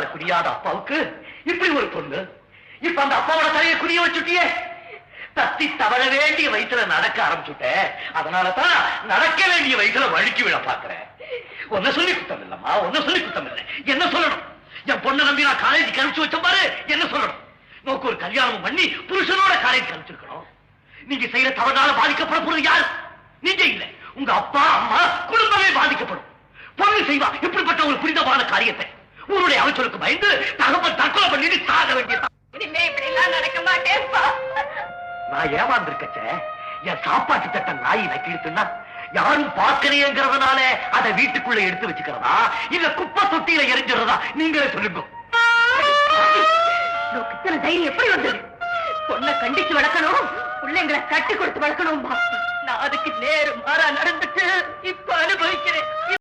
முடியாத அப்பாவுக்கு இப்படி ஒரு பொண்ணு? இப்ப அந்த அப்பாவோட தலையை குடிய வச்சுட்டியே? தத்தி தவழ வேண்டிய வயிற்றுல நடக்க ஆரம்பிச்சுட்ட. அதனாலதான் நடக்க வேண்டிய வயிற்றுல வழுக்கி விழ பாக்குறேன் ஒன்ன சொல்லி குத்தம் இல்லம்மா ஒன்ன சொல்லி குத்தம் இல்லை. என்ன சொல்லணும்? என் பொண்ணை நம்பி நான் காலேஜ் கழிச்சு வச்ச பாரு என்ன சொல்லணும்? நோக்கு ஒரு கல்யாணம் பண்ணி புருஷனோட காலேஜ் கழிச்சிருக்கணும் நீங்க செய்யற தவறால பாதிக்கப்பட போறது யாரு? நீங்க இல்ல. உங்க அப்பா அம்மா குடும்பமே பாதிக்கப்படும். பொண்ணு செய்வா இப்படிப்பட்ட ஒரு புனிதமான காரியத்தை. உன்னுடைய அவசருக்கு பயந்து தகவல் தற்கொலை பண்ணிட்டு சாக வேண்டியது? இனிமே இப்படி எல்லாம் நடக்க மாட்டேன்ப்பா நான் ஏமாந்திருக்கச்ச. என் சாப்பாட்டு தட்டை நாய் நக்கிடுத்துன்னா யாரும் பார்க்கலையேங்கிறதுனால அதை வீட்டுக்குள்ள எடுத்து வச்சுக்கிறதா? இல்ல குப்பை தொட்டியில எரிஞ்சிடறதா? நீங்களே சொல்லுங்க. இத்தனை தைரியம் எப்படி வந்தது? பொண்ணை கண்டிச்சு வளர்க்கணும் பிள்ளைங்களை கட்டி கொடுத்து வளர்க்கணும்பா. நான் அதுக்கு நேரு மாறா நடந்துட்டு